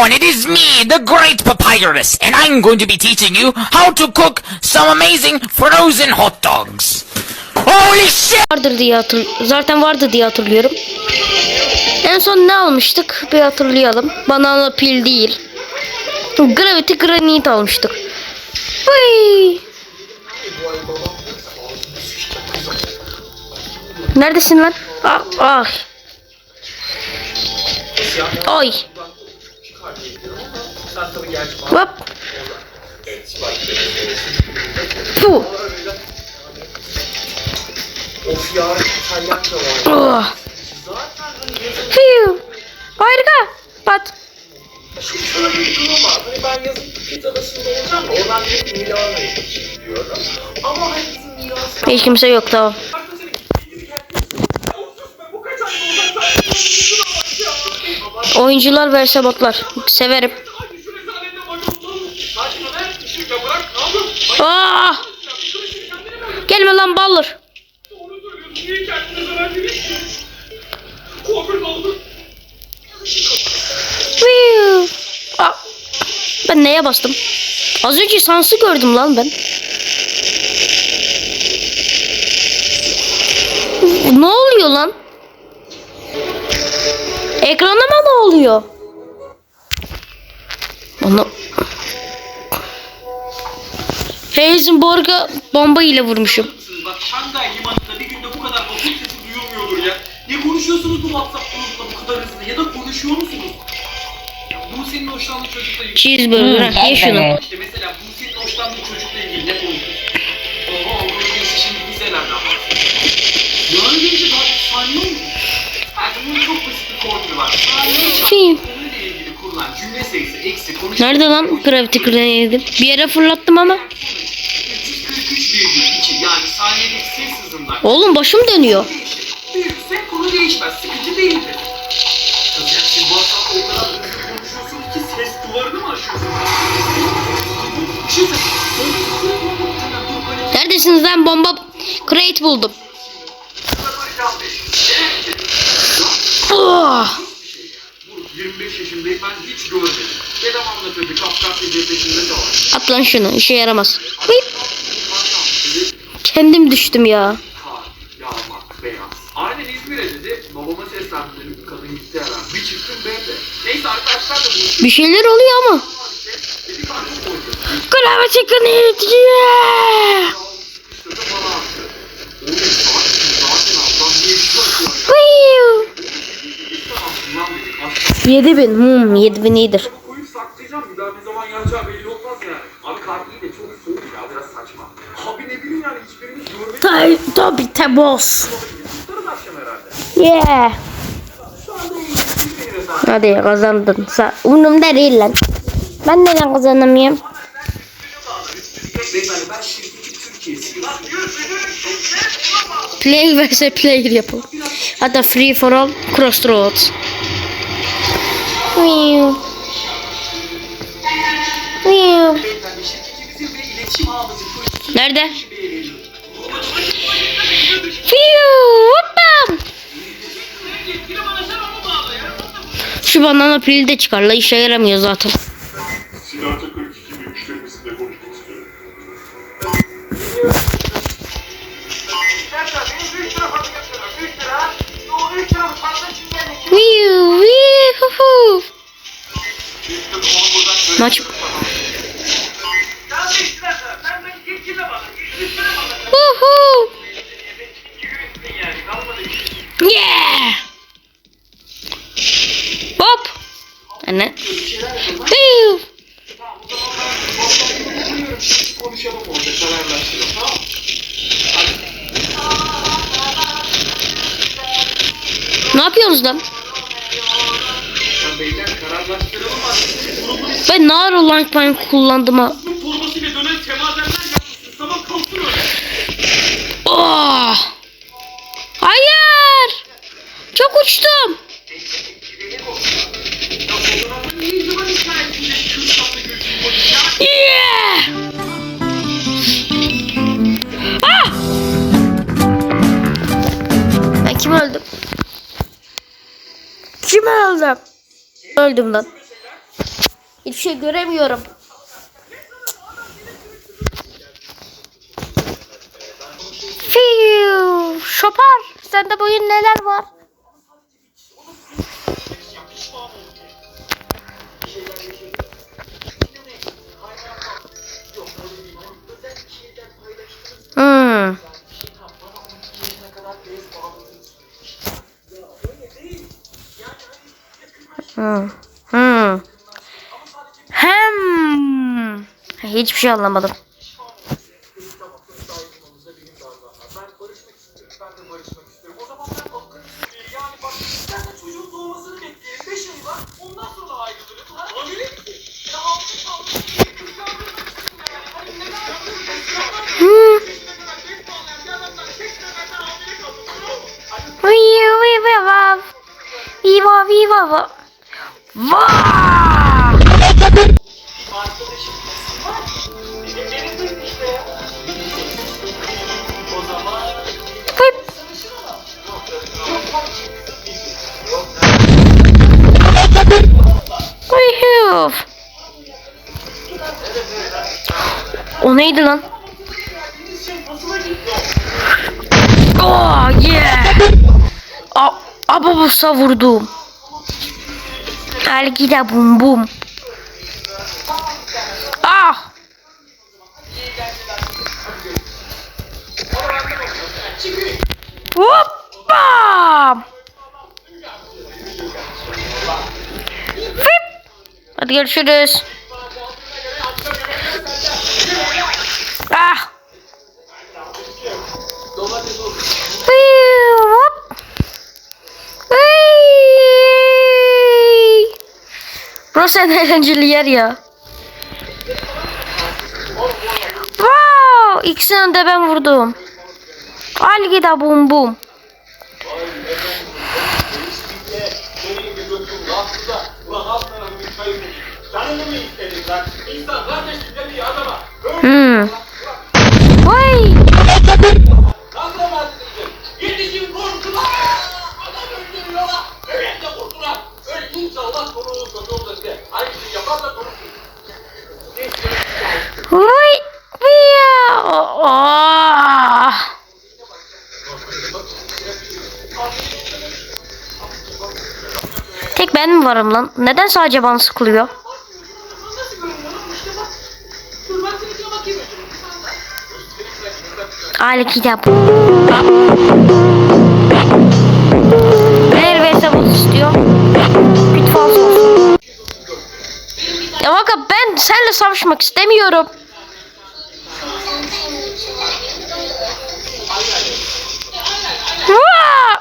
everyone, it is me, the Great Papyrus, and I'm going to be teaching you how to cook some amazing frozen hot dogs. Holy shit! Vardır diye hatır zaten vardı diye hatırlıyorum. En son ne almıştık? Bir hatırlayalım. Banana pil değil. Gravity Granite almıştık. Vay! Neredesin lan? Ah, ah. Ay. Hop. Puh. Of ya İtalyanca var. Oh. Fiu. Harika. Pat. Şimdi şöyle bir durum var. Hani ben yazın Phuket adasında olacağım da oradan direkt Milano'ya gidiyorum. Ama hani bizim miras Hiç kimse yok tamam. Oyuncular ve botlar. Severim. Ay şu rezalete bak. Sakin ol he. Ya bırak ne yapıyorsun? Aa! Gelme lan ballır. Aa! Ben neye bastım? Az önce sansı gördüm lan ben. Ne oluyor lan? Ekrana mı ne oluyor? Onu... Heisenberg'a bomba ile vurmuşum. Bak Şangay limanında bir günde bu kadar basın sesi duyulmuyordur ya. Ne konuşuyorsunuz bu WhatsApp grubunda bu kadar hızlı ya da konuşuyor musunuz? Ya bu senin hoşlandığın çocukla ilgili. Cheeseburger. Ye şunu. İşte mesela bu senin hoşlandığın çocukla ilgili ne konuşuyorsun? Oho onun geçti şimdi vizelerden bahsediyor. Yani gelince daha bir saniye olmuş. Hadi bunun çok basit bir formülü var. Konuşma. Nerede lan Gravity Grenade? Bir yere fırlattım ama. 343,2 yani saniyedeki ses hızından Oğlum başım dönüyor. Büyükse konu değişmez. Sıkıcı değildir. Kız ya siz WhatsApp'ta o kadar hızlı konuşuyorsunuz ki ses duvarını mı aşıyorsunuz? Neredesiniz lan bomba? Crate buldum. Oh! Bu 25 yaşındayım ben hiç görmedim. Dedem anlatıyordu Kafkasya cephesinde de var. At lan şunu işe yaramaz. Kendim düştüm ya. Kar, yağmak, beyaz. Aynen İzmir'e dedi. Babama seslendim dedim. Kadın gitti herhalde. Bir çıktım ben de. Neyse arkadaşlar da bu Bir şeyler oluyor ama. dedi karşı koydu. Gravity Grenade. Yeah! İşte de bana attı. 15 saat zaten ablam niye bir atıyor ya? Hıyıu. Tamam lan dedik. Aşağı 7000. Hmm 7000 iyidir. koyup saklayacağım. Bir daha ne zaman yanacağı belli olmaz yani. Abi kar iyi de çok Tay tabi te boss. Tutarız akşam herhalde. Yeah. Hadi kazandın. Sa Umurumda değil lan. Ben neden kazanamıyorum? Play vs player yapalım. Hatta free for all crossroads. Meow. Meow. Nerede? Şu banana pili de çıkar la işe yaramıyor zaten. Silahta Anne. Ne yapıyorsunuz lan? Ben nar olan ben kullandım ha. ismin kim öldüm? Kim öldüm? Öldüm lan. Hiçbir şey göremiyorum. Fiu, şopar. Sende bugün neler var? Hmm. Hmm. Hmm. Hem. Hiçbir şey anlamadım. Vaa! Arkadaşım var. Bizim benim işte ya. O zaman Hıp. Uyuh. O neydi lan? Oh yeah. A ababusa vurdum. Gel gide bum bum. Ah. Hoppa. Hadi görüşürüz. Burası en eğlenceli yer ya. Wow! İkisini de ben vurdum. Al gide bum bum. Hmm. Sadece bana sıkılıyor? Ali kitap. Her verse bu istiyor. Bit false olsun. Ya bak ben seninle savaşmak istemiyorum. Ulan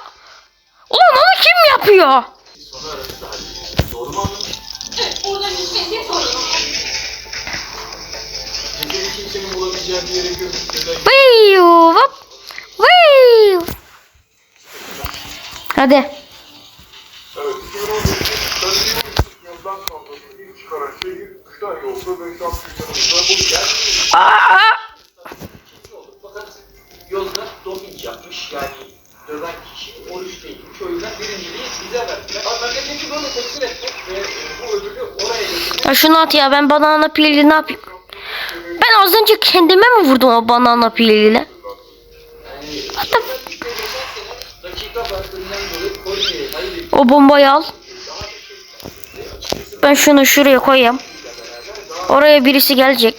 onu kim yapıyor? Oradan gitmesi sorun. Kimsenin kimsenin bulabileceği bir yere götürdüler. Viu, hop. Viu. Hadi. Evet, 2013'te yıldan sonra ilk çıkaran şehir kıştan yolda ve şans günlerimizde bu Aa! Fakat yolda doping yapmış yani döven kişi oruç. O yüzden birinciliği bize verdiler. Memleketi böyle teslim etmek ve e, bu ödülü oraya getirmek Ya şunu at ya ben banana pili ne yapayım? Ben az önce kendime mi vurdum o banana piliyle? Konya'ya hayır O bombayı al. Ben şunu şuraya koyayım. Oraya birisi gelecek.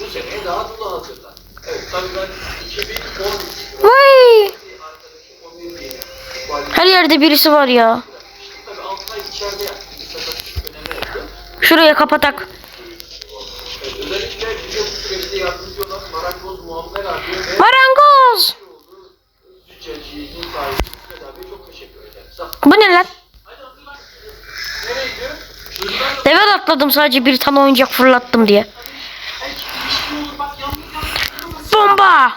bu sene daha dolu hazırlan. Evet tabii ben 2013 Vay! arkadaşım onun diye valide Her yerde birisi var ya. tabii 6 ay içeride yattı. Bir sakatlık önemi oldu. Şuraya kapatak. Evet, özellikle bize bu süreçte yardımcı olan Marangoz Muammer abiye ve Marangoz! Züccacı'nın sahibi İsmet abiye çok teşekkür ederim. Sağ ol. Bu ne lan? Deve atladım sadece bir tane oyuncak fırlattım diye. Bomba!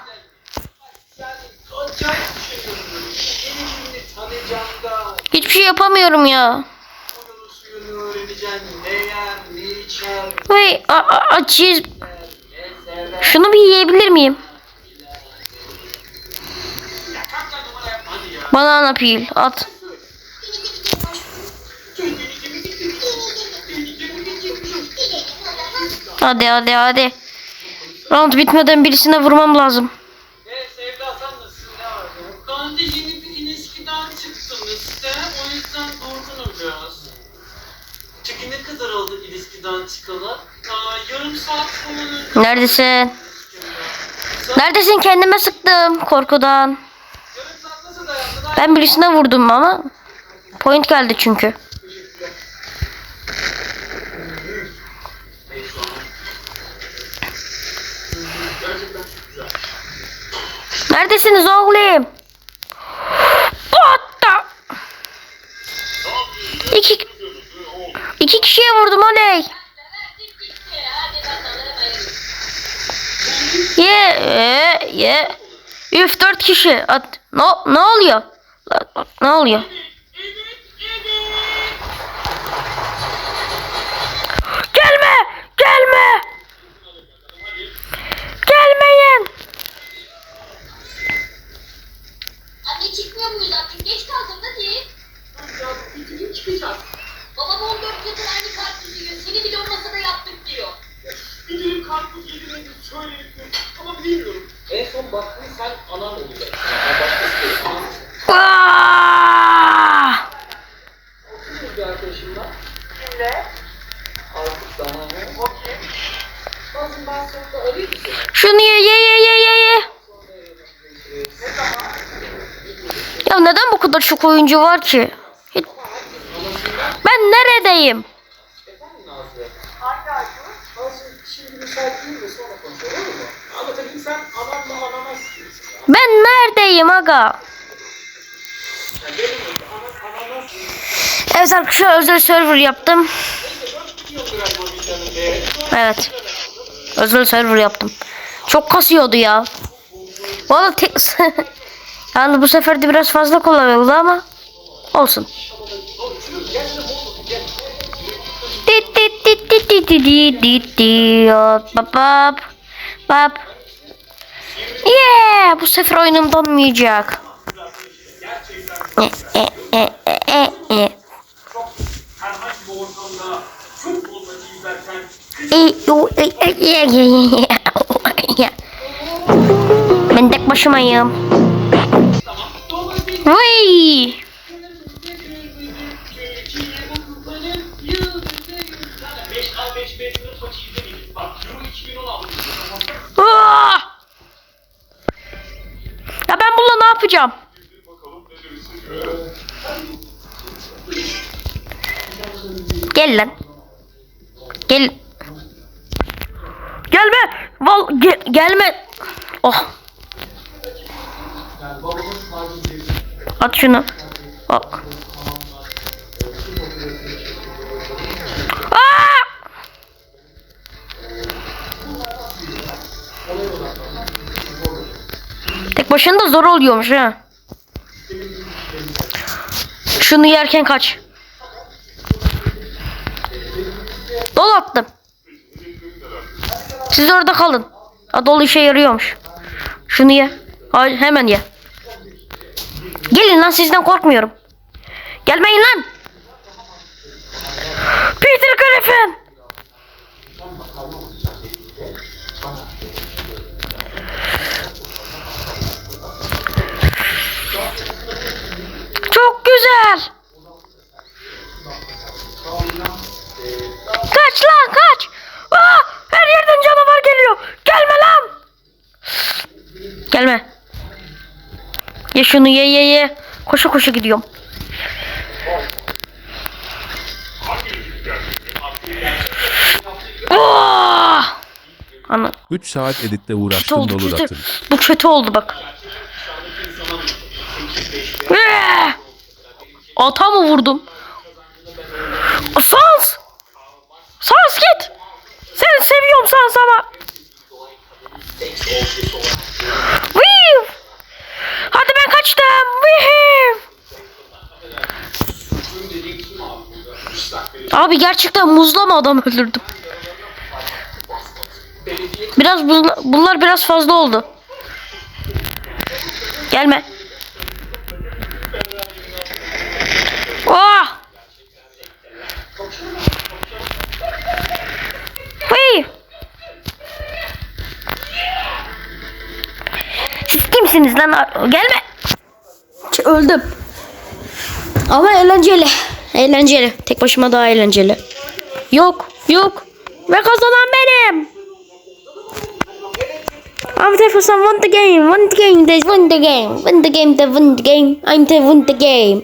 Hiçbir şey yapamıyorum ya. Vay açız. Şunu bir yiyebilir miyim? Banana peel at. Hadi hadi hadi. Round bitmeden birisine vurmam lazım. Neredesin? Neredesin? Kendime sıktım korkudan. Ben birisine vurdum ama point geldi çünkü. Neredesiniz oğlum? Hatta. İki, iki kişiye vurdum oley. Ye ye ye. Üf dört kişi. At. Ne, ne oluyor? Ne oluyor? Gelme! Gelme! Gelmeyin! Anne çıkmıyor muyuz artık? Geç kaldım da değil. Bitirin çıkacağız. Babam 14 yıldır aynı karpuzu yiyor. Seni bile o masada yaptık dilim karpuz yediğini söyleyip ama bilmiyorum. En son baktın sen anan olacaksın. Yani başkası değil. Anan Aa! Oturuyoruz bir arkadaşımla. Kimle? Artık daha ne? O kim? Bazı ben sonra arayayım seni. Şunu ye ye ye ye ye ye. Ya neden bu kadar çok oyuncu var ki? Ben neredeyim? Müsait değil de sonra konuşalım olur? Ama tabii sen gibisin. ya. Ben neredeyim aga? Yani. Evet arkadaşlar özel server yaptım. Evet. Özel server yaptım. Çok kasıyordu ya. Valla tek... yani bu sefer de biraz fazla kolay oldu ama olsun. Bap bap. Bap. Yeah, bu sefer oyunum donmayacak. E, e, e, e, e. Ben tek başımayım. Vay! Aa! Ya ben bununla ne yapacağım? Gel lan. Gel. Gelme. Val ge- gelme. Oh. At şunu. Bak. Aa! Tek başına da zor oluyormuş ha. Şunu yerken kaç. Dol attım. Siz orada kalın. Dolu işe yarıyormuş. Şunu ye. Hayır hemen ye. Gelin lan sizden korkmuyorum. Gelmeyin lan. Peter Griffin. Güzel. Kaç lan kaç. Aa, her yerden canavar geliyor. Gelme lan. Gelme. Ye şunu ye ye ye. Koşu koşu gidiyorum. Oh! Ana 3 saat editte uğraştım oldu dolu kötü. Bu kötü oldu bak. Ata mı vurdum? Sans! Sans git! Seni seviyorum Sans ama. Viv! Hadi ben kaçtım. Viv! Abi gerçekten muzla mı adam öldürdüm? Biraz bunlar biraz fazla oldu. Gelme. Misiniz lan? Gelme. Öldüm. Ama eğlenceli. Eğlenceli. Tek başıma daha eğlenceli. Yok. Yok. Ve kazanan benim. I'm the first one won the game. Won the game. They won the game. Won the game. They won the game. I'm the won the game.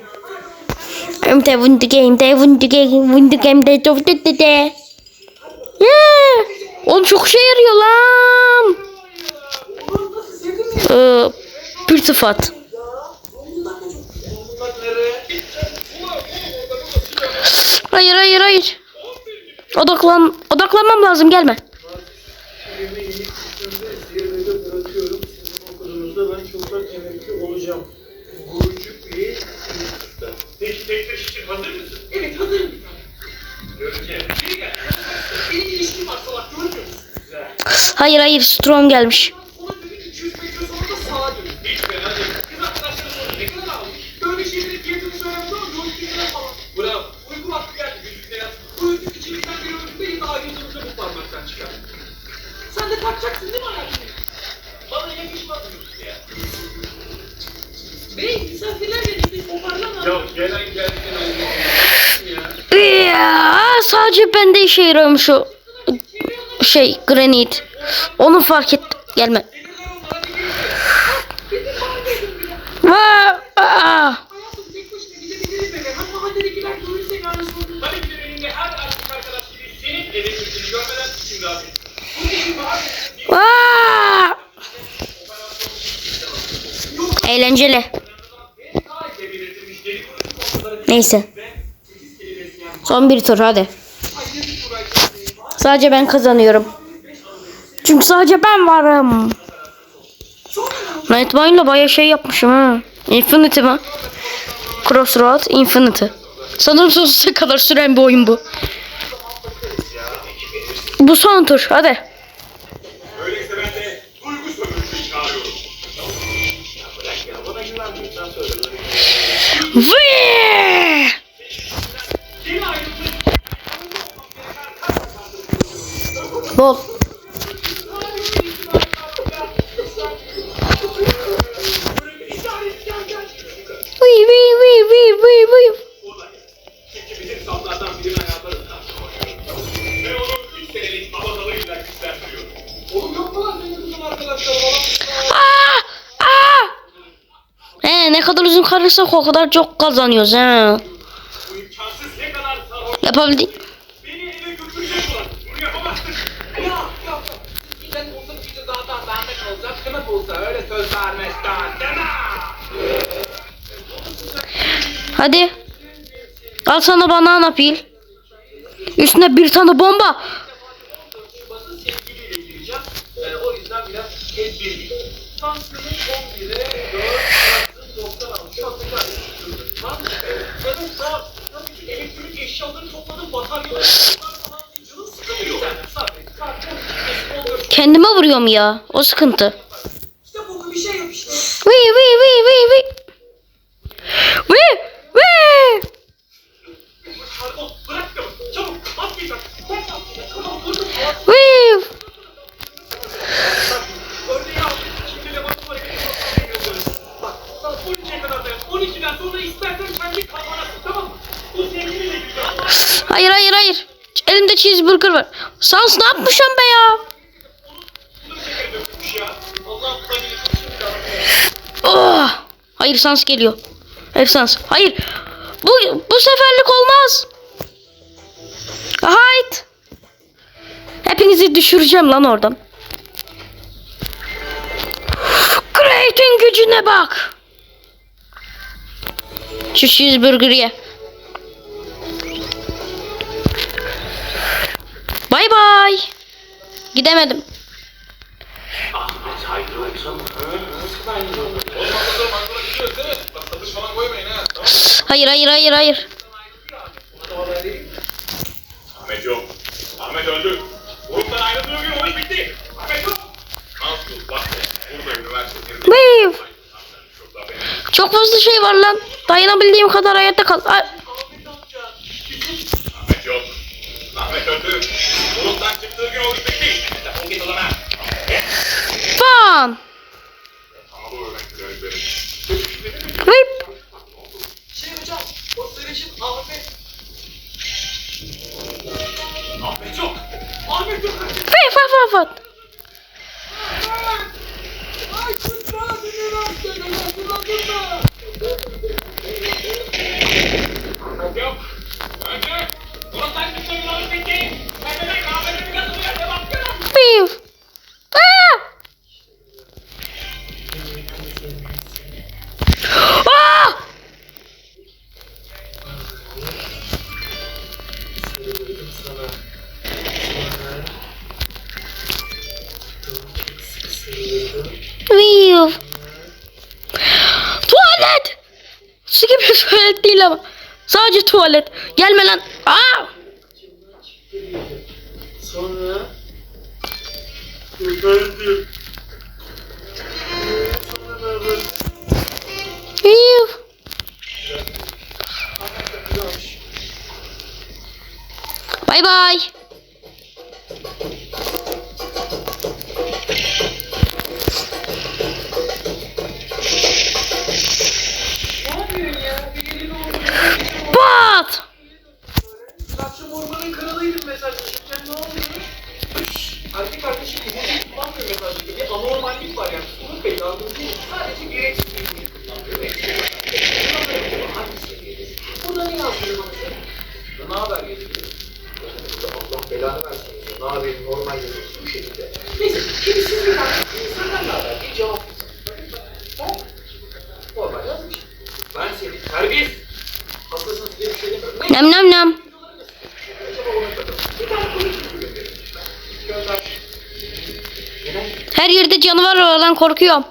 I'm the won the game. They won the game. Won the game. They won the game. Yeah. Oğlum çok şey yarıyor lan. Ee, bir sıfat. Hayır hayır hayır. Odaklan odaklanmam lazım gelme. bırakıyorum. Sizin okulunuzda ben Sen de takacaksın değil mi hayatım? Bana yakışmaz mı ya? Bey misafirler geldi toparlama. Ya gelen geldiğinden ayrılmasın ya. Ya, sadece bende işe yarıyormuş o şey granit. Onu fark et. Gelme. Vaa. Tabii ki de elinde her erkek arkadaş gibi senin eve gittiğini görmeden için rahat et. Vaa. Eğlenceli. Neyse. Son bir tur hadi. Sadece ben kazanıyorum. Çünkü sadece ben varım. Nightmine'la bayağı şey yapmışım ha. Infinity mi? Crossroad Infinity. Sanırım sonsuza kadar süren bir oyun bu. Bu son tur hadi. Ayrılmış Bol. Vıy vıy vıy vıy vıy vıy. Kadar uzun kalırsak o kadar çok kazanıyoruz he. Yapabildik. Hadi. Al sana banana pil. Üstüne bir tane bomba. Kendime vuruyorum ya. O sıkıntı. İşte boku bir şey yap işte. Vıy vıy Bak sana 12'ye kadar dayan. 12'den sonra istersen kendi kalmanasın Hayır hayır hayır. Elimde cheeseburger var. Sans ne yapmışım be ya? Oh. Hayır sans geliyor. Hep sans. Hayır. Bu bu seferlik olmaz. Hayt. Hepinizi düşüreceğim lan oradan. Great'in gücüne bak. Şu cheeseburger ye. Bay bay. Gidemedim. Hayır hayır hayır hayır. Ahmet yok. Ahmet öldü. Gruptan ayrıldığı gün o iş bitti. Ahmet yok. Nasıl? Bak burada üniversite. Çok fazla şey var lan. Dayanabildiğim kadar hayatta kal. Ay, Yoldan çıktığı gün olmuş bitmiş. Telefon git odana. Bam. Hıp. Şey hocam, o sarışın Ahmet. Ahmet yok. Ahmet yok. Fıf fıf fıf. Ay kurtar beni lan seni lan durma durma. Yok. Önce. Sadece tuvalet. Gelme lan. Aa! Sonra korkuyorum.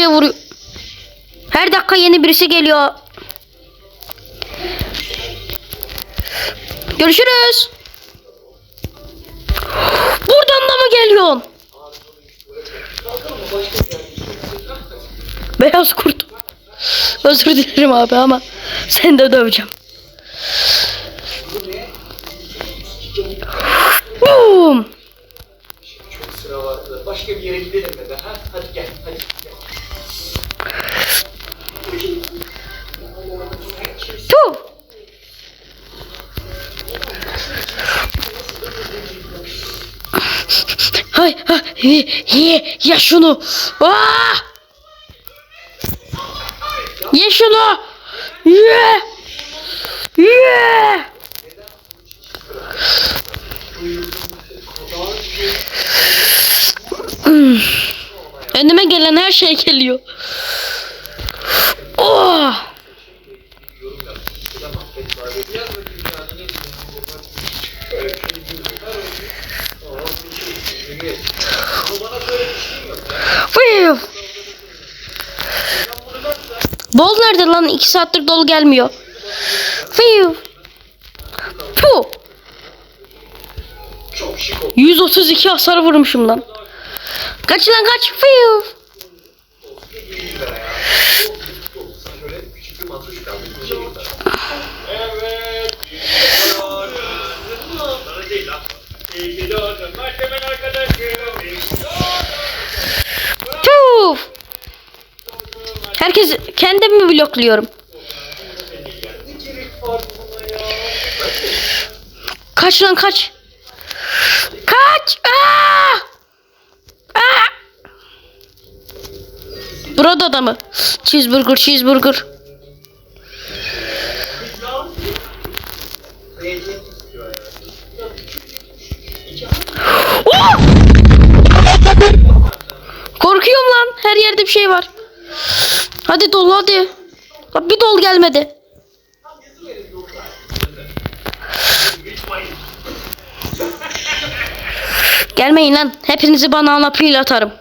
Kişiye vuruyor. Her dakika yeni birisi geliyor. Görüşürüz. Buradan da mı geliyorsun? Beyaz kurt. Özür dilerim abi ama seni de döveceğim. Boom. Başka bir yere gidelim be? Ha? Hadi gel. Hadi gel. Hay ha ye, ye ya şunu. Aa! Ye şunu. Ye. Ye. Hmm. Önüme gelen her şey geliyor. Oh! Fiu. Bol nerede lan? İki saattir dolu gelmiyor. Fiu. Puh. Çok şık oldu. 132 hasar vurmuşum lan. Kaç lan kaç. Fiu. Herkes kendimi blokluyorum. Kaç lan kaç. Kaç. Aa! Aa! Burada adamı. Cheeseburger, cheeseburger. Oh! Korkuyorum lan. Her yerde bir şey var. Hadi dol hadi. Bir dol gelmedi. Gelmeyin lan. Hepinizi bana anapıyla atarım.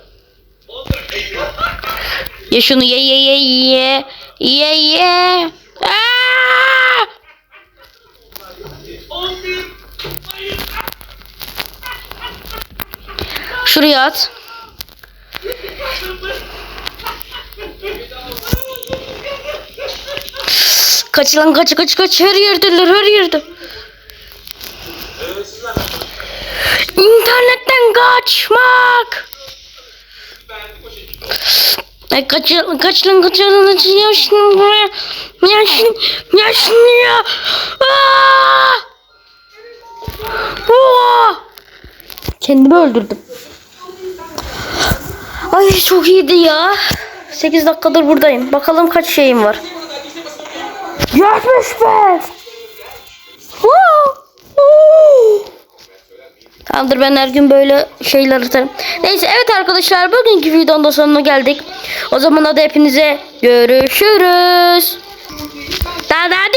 Ye şunu ye ye ye ye. Ye ye. Aa! Şuraya at. Kaç lan kaç kaç kaç her yerdeler her yerde. İnternetten kaçmak. Ay kaç kaç lan kaç lan kaç yaşlı buraya yaşlı yaşlı ya. Aa! Aa! Kendimi öldürdüm. Ay çok iyiydi ya. 8 dakikadır buradayım. Bakalım kaç şeyim var. 75. Woo! Woo! Tamamdır ben her gün böyle şeyler atarım. Neyse evet arkadaşlar bugünkü videonun da sonuna geldik. O zaman hadi hepinize görüşürüz. Da da